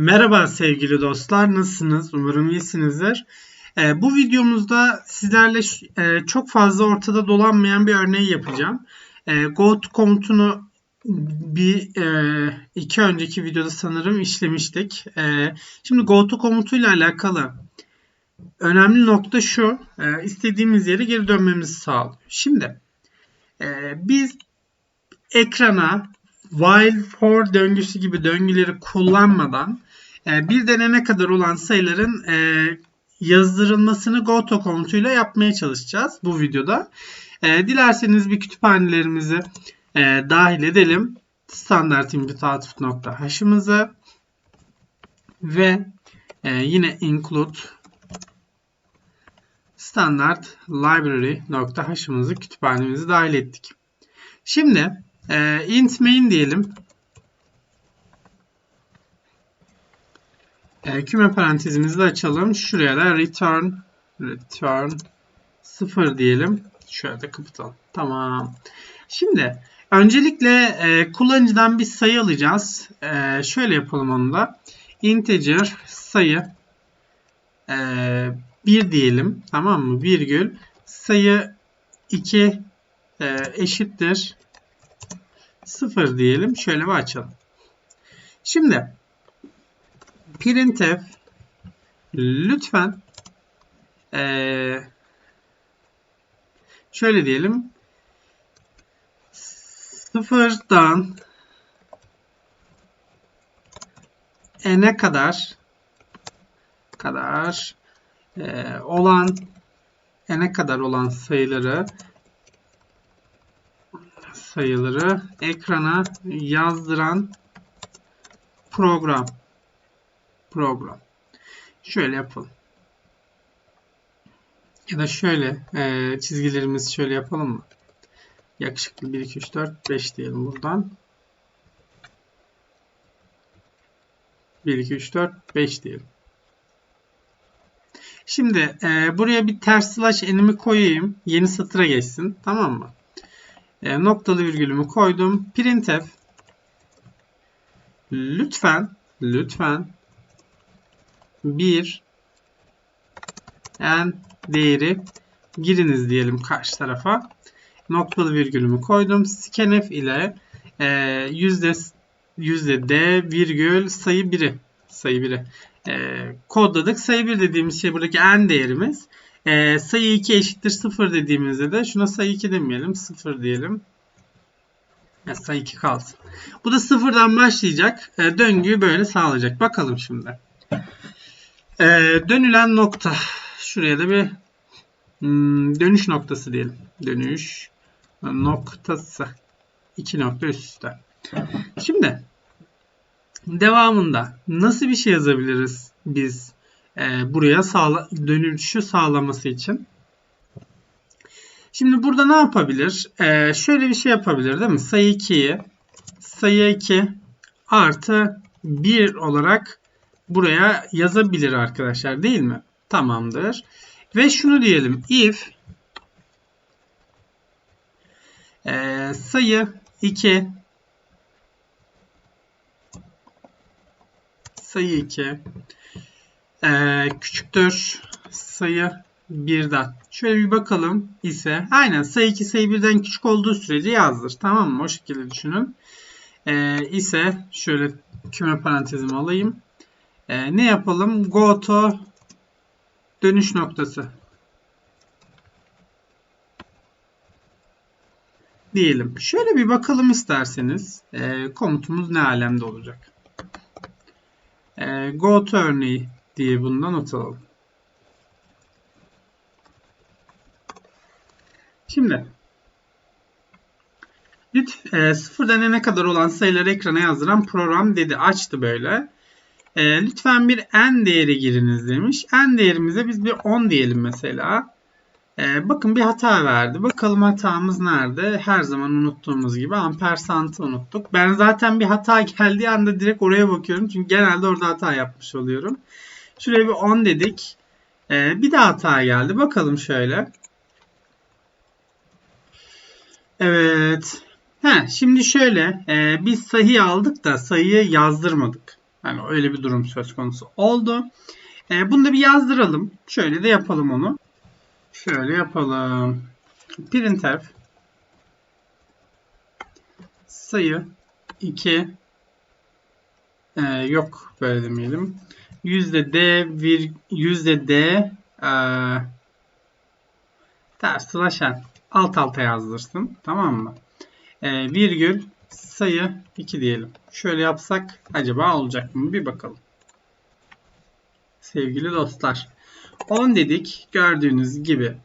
Merhaba sevgili dostlar, nasılsınız? Umarım iyisinizdir. Ee, bu videomuzda sizlerle e, çok fazla ortada dolanmayan bir örneği yapacağım. E, go to komutunu bir e, iki önceki videoda sanırım işlemiştik. E, şimdi go to komutuyla alakalı önemli nokta şu, e, istediğimiz yere geri dönmemizi sağlıyor. Şimdi e, biz ekrana while for döngüsü gibi döngüleri kullanmadan e, bir denene kadar olan sayıların e, yazdırılmasını goto komutuyla yapmaya çalışacağız bu videoda. E, dilerseniz bir kütüphanelerimizi e, dahil edelim. Standart output nokta hash'ımızı ve e, yine include standart library nokta hash'ımızı kütüphanemizi dahil ettik. Şimdi int main diyelim. E, küme parantezimizi de açalım. Şuraya da return return 0 diyelim. Şöyle de kapatalım. Tamam. Şimdi öncelikle e, kullanıcıdan bir sayı alacağız. E, şöyle yapalım onu da. Integer sayı e, 1 diyelim. Tamam mı? Virgül sayı 2 e, eşittir 0 diyelim. Şöyle bir açalım. Şimdi printf lütfen ee, şöyle diyelim sıfırdan n'e kadar kadar e, olan n'e kadar olan sayıları sayıları ekrana yazdıran program program. Şöyle yapalım. Ya da şöyle e, çizgilerimizi şöyle yapalım mı? Yakışıklı 1, 2, 3, 4, 5 diyelim buradan. 1, 2, 3, 4, 5 diyelim. Şimdi e, buraya bir ters slash enimi koyayım. Yeni satıra geçsin. Tamam mı? E, noktalı virgülümü koydum. Printf lütfen lütfen 1 n değeri giriniz diyelim karşı tarafa. Noktalı virgülümü koydum. Scanf ile e, yüzde yüzde d virgül sayı 1'i sayı 1'i e, kodladık. Sayı 1 dediğimiz şey buradaki n değerimiz. E, sayı 2 eşittir 0 dediğimizde de şuna sayı 2 demeyelim. 0 diyelim. Yani sayı 2 kalsın. Bu da sıfırdan başlayacak. E, döngüyü böyle sağlayacak. Bakalım şimdi. E, dönülen nokta. Şuraya da bir hmm, dönüş noktası diyelim. Dönüş noktası. İki nokta üst üste. Şimdi devamında nasıl bir şey yazabiliriz biz e, buraya sağla dönüşü sağlaması için? Şimdi burada ne yapabilir? Ee, şöyle bir şey yapabilir değil mi? Sayı 2'yi sayı 2 artı 1 olarak buraya yazabilir arkadaşlar değil mi? Tamamdır. Ve şunu diyelim. If e, sayı 2 sayı 2 e, küçüktür sayı birden. Şöyle bir bakalım ise aynen sayı 2 sayı 1'den küçük olduğu sürece yazdır. Tamam mı? O şekilde düşünün. Ee, ise şöyle küme parantezimi alayım. Ee, ne yapalım? Go to dönüş noktası. Diyelim. Şöyle bir bakalım isterseniz. Ee, komutumuz ne alemde olacak? Ee, go to örneği diye bundan not alalım. Şimdi lütf, e, sıfırdan n'e kadar olan sayıları ekrana yazdıran program dedi. Açtı böyle. E, lütfen bir n değeri giriniz demiş. n değerimize biz bir 10 diyelim mesela. E, bakın bir hata verdi. Bakalım hatamız nerede? Her zaman unuttuğumuz gibi ampersantı unuttuk. Ben zaten bir hata geldiği anda direkt oraya bakıyorum. Çünkü genelde orada hata yapmış oluyorum. Şuraya bir 10 dedik. E, bir daha hata geldi. Bakalım şöyle. Evet. Ha, şimdi şöyle e, biz sayıyı aldık da sayıyı yazdırmadık. Yani öyle bir durum söz konusu oldu. E, bunu da bir yazdıralım. Şöyle de yapalım onu. Şöyle yapalım. Printf sayı 2 e, yok böyle demeyelim. Yüzde D vir, yüzde D e, ters slash n alt alta yazdırsın. Tamam mı? E, virgül sayı 2 diyelim. Şöyle yapsak acaba olacak mı? Bir bakalım. Sevgili dostlar. 10 dedik. Gördüğünüz gibi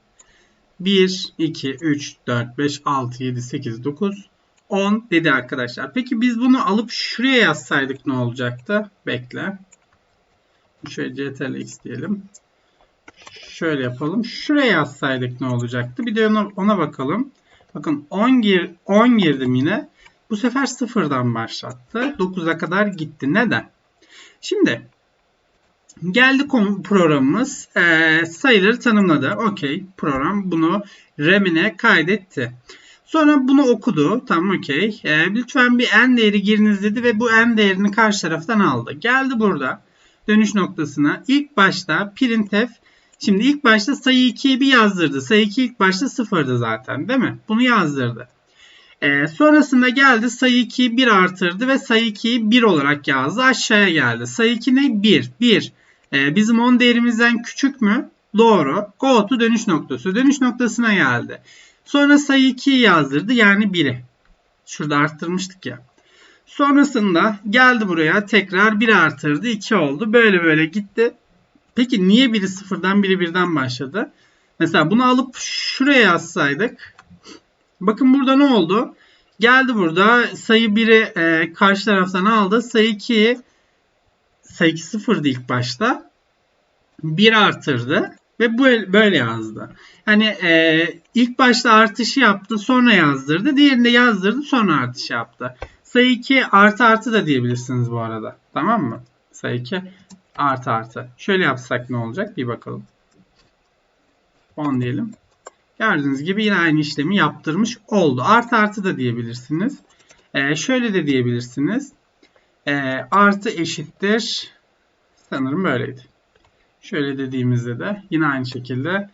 1, 2, 3, 4, 5, 6, 7, 8, 9, 10 dedi arkadaşlar. Peki biz bunu alıp şuraya yazsaydık ne olacaktı? Bekle. Şöyle ctrl x diyelim. Şöyle yapalım. Şuraya yazsaydık ne olacaktı? Bir de ona, ona bakalım. Bakın 10, gir, 10 girdim yine. Bu sefer sıfırdan başlattı. 9'a kadar gitti. Neden? Şimdi geldi programımız. E, sayıları tanımladı. Okey. Program bunu RAM'ine kaydetti. Sonra bunu okudu. Tamam okey. E, lütfen bir n değeri giriniz dedi ve bu n değerini karşı taraftan aldı. Geldi burada dönüş noktasına. İlk başta printf Şimdi ilk başta sayı 2'yi bir yazdırdı. Sayı 2 ilk başta sıfırdı zaten değil mi? Bunu yazdırdı. Ee, sonrasında geldi sayı 2'yi 1 artırdı ve sayı 2'yi 1 olarak yazdı. Aşağıya geldi. Sayı 2 ne? 1. 1. Ee, bizim 10 değerimizden küçük mü? Doğru. Go to dönüş noktası. Dönüş noktasına geldi. Sonra sayı 2'yi yazdırdı. Yani 1'i. Şurada arttırmıştık ya. Sonrasında geldi buraya tekrar 1 artırdı. 2 oldu. Böyle böyle gitti. Peki niye biri sıfırdan biri birden başladı? Mesela bunu alıp şuraya yazsaydık. Bakın burada ne oldu? Geldi burada sayı 1'i e, karşı taraftan aldı. Sayı 2'yi sayı 2 sıfırdı ilk başta. 1 artırdı ve böyle yazdı. Yani e, ilk başta artışı yaptı sonra yazdırdı. Diğerinde yazdırdı sonra artış yaptı. Sayı 2 artı artı da diyebilirsiniz bu arada. Tamam mı? Sayı 2 artı artı. Şöyle yapsak ne olacak? Bir bakalım. 10 diyelim. Gördüğünüz gibi yine aynı işlemi yaptırmış oldu. Artı artı da diyebilirsiniz. Ee, şöyle de diyebilirsiniz. Ee, artı eşittir. Sanırım böyleydi. Şöyle dediğimizde de yine aynı şekilde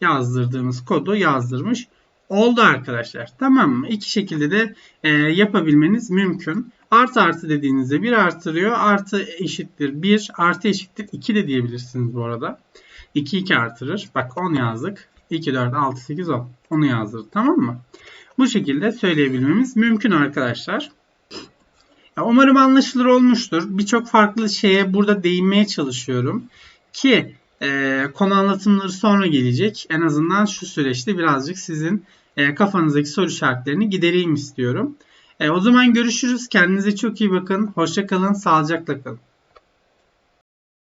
yazdırdığımız kodu yazdırmış oldu arkadaşlar. Tamam mı? İki şekilde de e, yapabilmeniz mümkün. Artı artı dediğinizde 1 artırıyor. Artı eşittir 1. Artı eşittir 2 de diyebilirsiniz bu arada. 2 2 artırır. Bak 10 yazdık. 2 4 6 8 10. Onu yazdırdı. Tamam mı? Bu şekilde söyleyebilmemiz mümkün arkadaşlar. Ya umarım anlaşılır olmuştur. Birçok farklı şeye burada değinmeye çalışıyorum. Ki e, konu anlatımları sonra gelecek. En azından şu süreçte birazcık sizin e, kafanızdaki soru işaretlerini gidereyim istiyorum. E, o zaman görüşürüz. Kendinize çok iyi bakın. Hoşçakalın. Sağlıcakla kalın.